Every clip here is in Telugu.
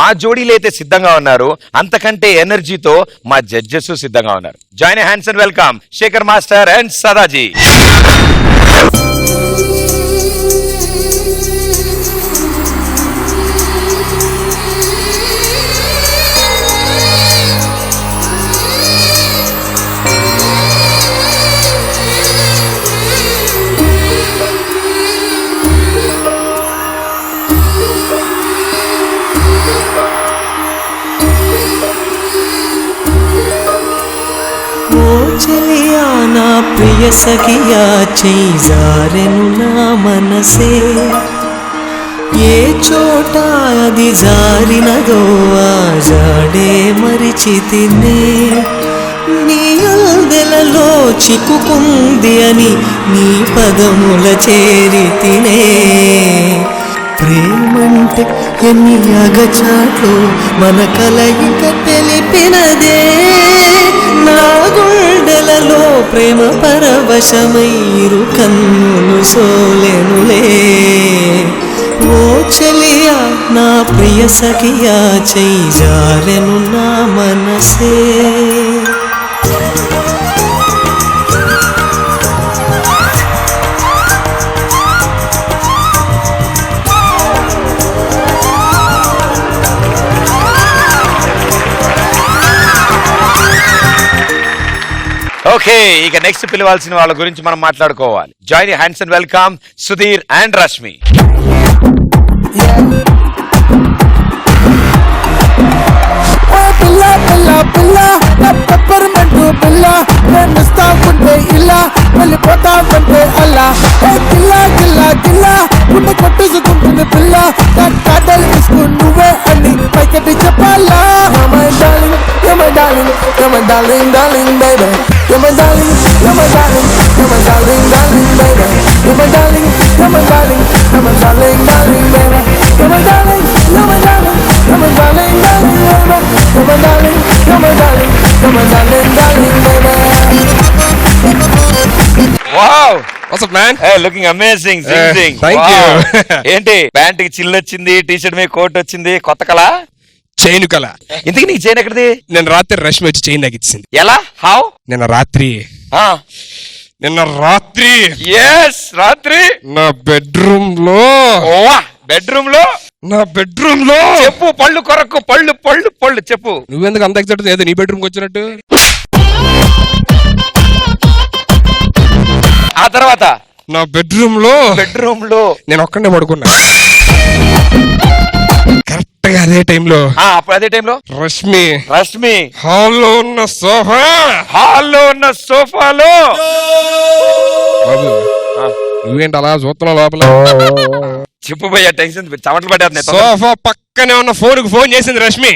మా జోడీలు అయితే సిద్ధంగా ఉన్నారు. అంతకంటే ఎనర్జీతో మా జడ్జెస్ సిద్ధంగా ఉన్నారు. Join hands and welcome Shekhar master and Sadaji. ప్రియ సఖియా చేయి జారెను నా మనసే. ఏ చోట అది జారినదో ఆ జాడే మరిచితినే నీ అల్దెలలో చిక్కుకుంది అని నీ పదముల చేరి తినే. ప్రేమంటే ఎన్ని అగచాట్లు మన కలయిక తెలిపినదే. నా గుండెలలో ప్రేమ పరవశమైరు కన్నులు సోలెనులే. ఓ చెలియా నా ప్రియ సఖియా చెయ్యి జారెను నా మనసే. ఓకే ఇక నెక్స్ట్ పిలవాల్సిన వాళ్ళ గురించి మనం మాట్లాడుకోవాలి. Join hands and welcome Sudheer and Rashmi ఓ పిల్ల పిల్ల పిల్ల నా చెప్పాలా? నా కాటలు తీసుకుని నువ్వే అని పైకెట్టి చెప్పాలా my darling my darling my darling darling baby my darling my darling my darling darling baby my darling my darling my darling darling baby my darling my darling my darling darling baby. Come on, darling, come on, darling, come on, darling, darling, baby. Wow What's up, man? Looking amazing Eh, thank you. ఏంటి ప్యాంట్కి చిల్లు వచ్చింది టీ షర్ట్ మీద కోట్ వచ్చింది కొత్త కళ చైన్ కల. ఇంతకి నీకు చేయను ఎక్కడిది? నేను రాత్రి రష్మి వచ్చి చైన్ నాకు ఇచ్చింది ఎలా? హౌ నిన్న రాత్రి. నిన్న రాత్రి. ఎస్ రాత్రి. నా బెడ్రూమ్లో బెడ్రూమ్లో నా బెడ్రూమ్లో చెప్పు పళ్ళు కొరకు పళ్ళు పళ్ళు పళ్ళు చెప్పు. నువ్వెందుకు అంత ఎక్సైట్ ఏదో నీ బెడ్రూమ్ వచ్చినట్టు. ఆ తర్వాత? నా బెడ్రూమ్లో బెడ్రూమ్లో నేను ఒక్కడే పడుకున్నా. కరెక్ట్గా అదే టైంలో. అప్పుడు అదే టైంలో? రష్మి. రష్మి. హాల్లో ఉన్న సోఫా. హాల్లో ఉన్న సోఫాలో. నువ్వేంటి అలా చూస్తున్నావు లోపల? చెప్పు భయ్యా టెన్షన్ చమటలు పడేస్తున్నాయి. సోఫా పక్కనే ఉన్న ఫోన్కు ఫోన్ చేసింది రష్మి.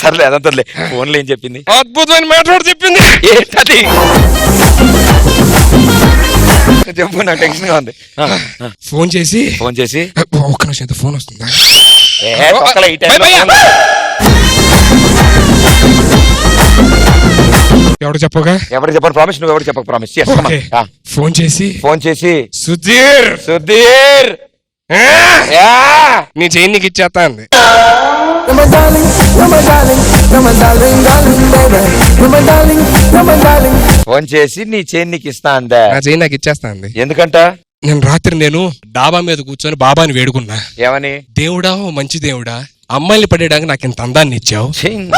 సర్లే అదంతలే ఫోన్లో ఏం చెప్పింది? అద్భుతమైన మ్యాటర్ చెప్పింది. ఏంటది? చెప్పు నాకు టెన్షన్గా ఉంది. ఫోన్ చేసి ఫోన్ చేసి ఒక్క నిమిషం ఎంత ఫోన్ వస్తుందా ఏ, తొక్కలే ఈ టైంలో భయ్యా. ఫోన్. ఎవడు చెప్పగా ఎవరికి చెప్పను ప్రామిస్ నువ్వు ఎవరికి చెప్పకు ప్రామిస్ ఓకే. ఫోన్ చేసి ఫోన్ చేసి సుధీర్ సుధీర్ ఆ, యా! నీ చైన్ నీకు ఇచ్చేస్తా అంది You're my darling, you're my darling, you're my darling, darling, baby. You're my darling, you're my darling. Phone చేసి నీ చైన్ నీకు ఇస్తా అందా? నా చైన్ నాకు ఇచ్చేస్తా అంది. ఎందుకంట? నేను రాత్రి నేను డాబా మీద కూర్చొని బాబాని వేడుకున్నా. ఏమని? దేవుడా ఓ మంచి దేవుడా అమ్మాయిని పడేయడానికి నాకు ఇంత అందాన్ని ఇచ్చావు? ఛింగ్.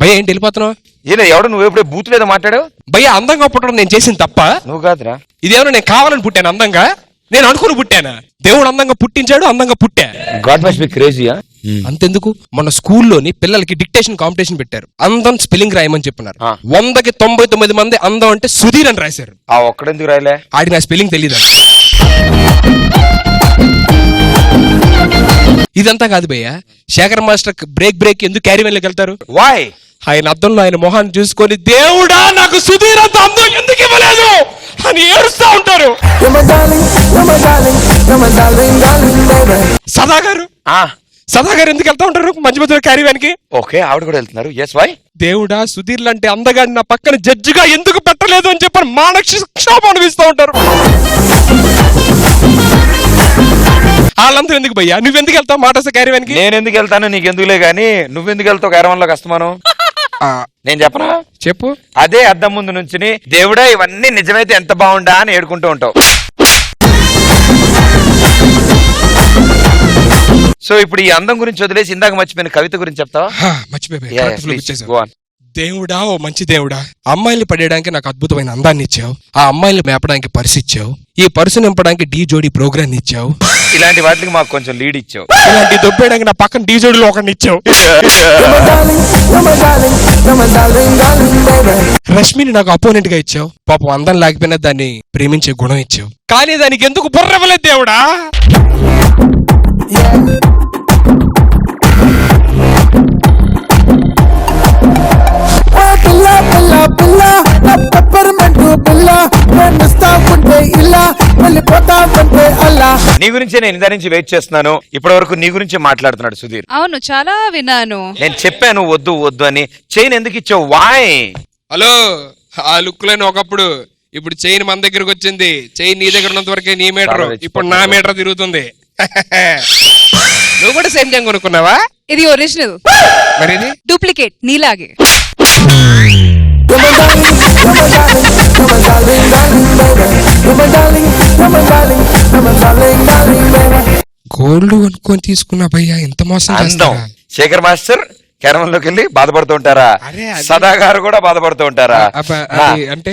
భయ్య ఏంటి వెళ్ళిపోతున్నావు? ఈయన ఎవడు నువ్వు ఎప్పుడే బూత్ లేదో మాట్లాడావు? భయ్య అందంగా పుట్టడం నేను చేసింది తప్ప? నువ్వు కాదురా. ఇదేమన్నా నేను కావాలని పుట్టాను అందంగా? నేను అనుకుని పుట్టానా? దేవుడు అందంగా పుట్టించాడు అందంగా పుట్టా. గాడ్ మస్ట్ బి క్రేజీయా? అంతెందుకు? మన స్కూల్లోని పిల్లలకి డిక్టేషన్ కాంపిటీషన్ పెట్టారు. అందం స్పెల్లింగ్ రాయమని చెప్పినారు. వందకి తొంభై తొమ్మిది మంది అందం అంటే సుధీర్ అని రాశారు. ఆ ఒక్కడెందుకు రాయలే? ఆడికి నా స్పెల్లింగ్ తెలియదు ఇదంతా కాదు భయ్య. శేఖర్ మాస్టర్ బ్రేక్ బ్రేక్ ఎందుకు క్యారీ వెళ్ళకి వెళ్తారు? వాయ్ ఆయన అద్దంలో ఆయన మొహాన్ని చూసుకొని దేవుడా నాకు సుధీర్ అంత అందం ఎందుకు ఇవ్వలేదు? అని ఏడుస్తా ఉంటారు. సదా గారు ఆ. సదా గారు ఎందుకు వెళ్తా ఉంటారు? మధ్య మధ్యలో క్యారీవానికి ఓకే ఆవిడ కూడా వెళ్తున్నారు. ఎస్ వై దేవుడా సుధీర్ లాంటి అందగాడి నా పక్కన జడ్జిగా ఎందుకు పెట్టలేదు అని చెప్పని మానక్ష క్షోభ అనిపిస్తూ ఉంటారు. వాళ్ళందరూ ఎందుకు భయ్యా? నువ్వెందుకు వెళ్తావు మాట క్యారీవానికి నేను ఎందుకు వెళ్తాను? నీకు ఎందుకులే గానీ నువ్వెందుకు వెళ్తావు కరవంలో కష్టమాను? నేను చెప్పనా? చెప్పు. అదే అద్దం ముందు నుంచుని దేవుడా ఇవన్నీ నిజమైతే ఎంత బాగుండా అని ఏడుకుంటూ ఉంటావు. సో ఇప్పుడు ఈ అందం గురించి వదిలేసి ఇందాక మర్చిపోయిన కవిత గురించి చెప్తావా? హా, మర్చిపోయా. దేవుడా ఓ మంచి దేవుడా అమ్మాయిల్ని పడేయడానికి నాకు అద్భుతమైన అందాన్ని ఇచ్చావు. ఆ అమ్మాయిల్ని మేపడానికి పర్సు ఇచ్చావు. ఈ పర్సు నింపడానికి డీ జోడి ప్రోగ్రామ్ ఇచ్చావు. ఇలాంటి వాటికి మాకు కొంచెం లీడ్ ఇచ్చావు. ఇలాంటి దొబ్బేయడానికి నా పక్కన డీ జోడిలో ఒకరిని ఇచ్చావు. రష్మిని నాకు అపోనెంట్గా ఇచ్చావు. పాపం అందం లేకపోయినా దాన్ని ప్రేమించే గుణం ఇచ్చావు. కానీ దానికి ఎందుకు బుర్రవ్వలేదు దేవుడా? పిల్ల పిల్ల పిల్ల. నా పెప్పర్మెంట్ పిల్ల. నేను ఇస్తా ఉంటే ఇలా వెళ్ళిపోతా ఉంటే అల్లా. నీ గురించే నేను ఇందా నుంచి వెయిట్ చేస్తున్నాను. ఇప్పటి వరకు నీ గురించే మాట్లాడుతున్నాడు సుధీర్. అవును చాలా విన్నాను. నేను చెప్పాను వద్దు వద్దు అని. చైన్ ఎందుకు ఇచ్చావు? వాయ్ హలో ఆ లుక్ లేని ఒకప్పుడు ఇప్పుడు చైన్ మన దగ్గరకు వచ్చింది. చైన్ నీ దగ్గర ఉన్నంత వరకే నీ మీటర్. ఇప్పుడు నా మీటర్ తిరుగుతుంది. నువ్వు కూడా సేమ్ టైం కొనుక్కున్నావా? ఇది ఒరిజినల్ మరి ఇది డూప్లికేట్ నీలాగే. గోల్డ్ అనుకొని తీసుకున్నా భయ్యా ఎంత శేఖర్ మాస్టర్ కేరళలోకి వెళ్ళి బాధపడుతూ ఉంటారా? సదా గారు కూడా బాధపడుతూ ఉంటారా? అంటే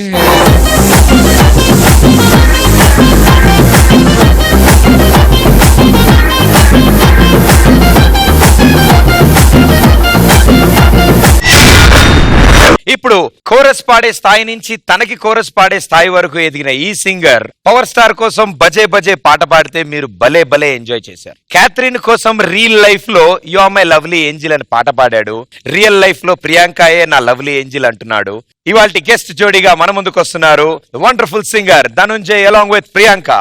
ఇప్పుడు కోరస్ పాడే స్థాయి నుంచి తనకి కోరస్ పాడే స్థాయి వరకు ఎదిగిన ఈ సింగర్ పవర్ స్టార్ కోసం బజే బజే పాట పాడితే మీరు భలే భలే ఎంజాయ్ చేశారు క్యాథరిన్ కోసం రియల్ లైఫ్లో you are my lovely angel అని పాట పాడాడు రియల్ లైఫ్లో ప్రియాంకాయే నా లవ్లీ ఏంజిల్ అంటున్నాడు ఇవాళ గెస్ట్ జోడీగా మన ముందుకు వస్తున్నారు wonderful singer Dhanunjay along with Priyanka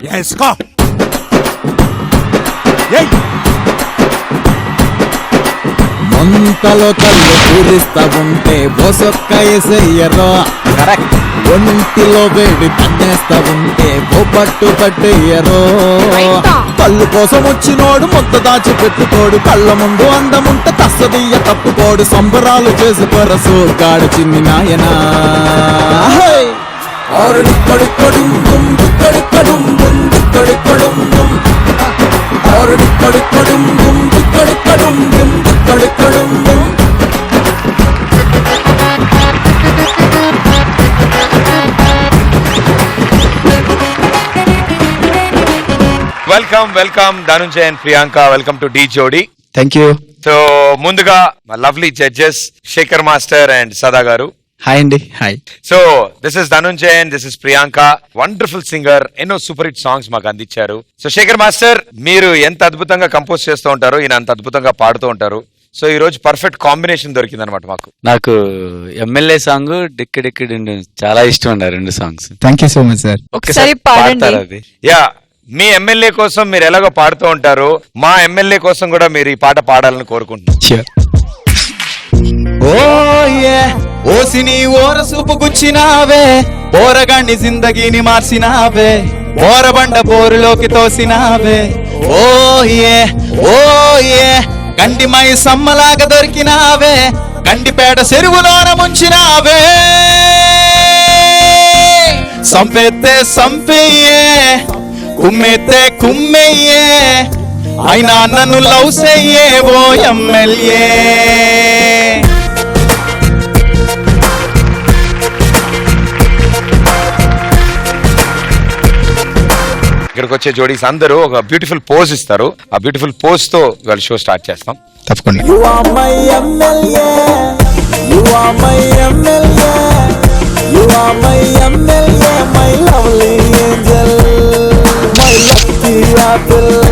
Yes, go. Yay. ముంతలో కళ్ళు పూరిస్తా ఉంటే బోసొక్క ఎసయ్యరో కరెక్ట్. ఒంటిలో వేడి తన్నేస్తా ఉంటే పట్టు పట్టేయరో కళ్ళు కోసం వచ్చినోడు ముద్ద దాచి పెట్టుకోడు. కళ్ళ ముందు అందముంటే తస్సదీయ తప్పుకోడు. సంబరాలు చేసి పరసు గాడు చిన్ని నాయనా. హే! ఆరు welcome welcome. Dhanunjay and Priyanka welcome to the Jodi thank you so ముందుగా lovely judges Shekhar master and Sada garu. Hi అండి hi so this is Dhanunjay and this is Priyanka wonderful singer ఎన్నో సూపర్ హిట్ సాంగ్స్ మాకు అందించారు. సో శేఖర్ మాస్టర్ మీరు ఎంత అద్భుతంగా కంపోజ్ చేస్తూ ఉంటారో ఈయన అంత అద్భుతంగా పాడుతూ ఉంటారు. సో ఈ రోజు పర్ఫెక్ట్ కాంబినేషన్ దొరికింది అనమాట మాకు. నాకు ఎమ్మెల్యే సాంగ్ డిక్కి డిక్కి చాలా ఇష్టం అండి రెండు songs thank you so much sir ఒకసారి పాడండి. పాడతారా అది? యా మీ ఎమ్మెల్యే కోసం మీరు ఎలాగో పాడుతూ ఉంటారు మా ఎమ్మెల్యే కోసం కూడా మీరు ఈ పాట పాడాలని కోరుకుంటున్నాం. ఓ ఓసిని ఓర సూపు గుచ్చినావే పోరగాండి జిందగీని మార్చినావే పోరబండ పోరులోకి తోసినావే. ఓ ఏ ఓ ఏ కండిమై సమ్మలాగా దొరికినావే కంటిపేట చెరువులోన ముంచినావే. సంపెత్తే సంపెయ్యే కుమ్మెత్తే కుమ్మెయ్యే అయినా నన్ను లవ్ చెయ్యే ఓ ఎమ్మెల్యే. ఇక్కడికి వచ్చే జోడీస్ అందరూ ఒక బ్యూటిఫుల్ పోజ్ ఇస్తారు. ఆ బ్యూటిఫుల్ పోజ్తో ఇవాళ షో స్టార్ట్ చేస్తాం. తప్పకుండా. You are my MLA, my lovely I feel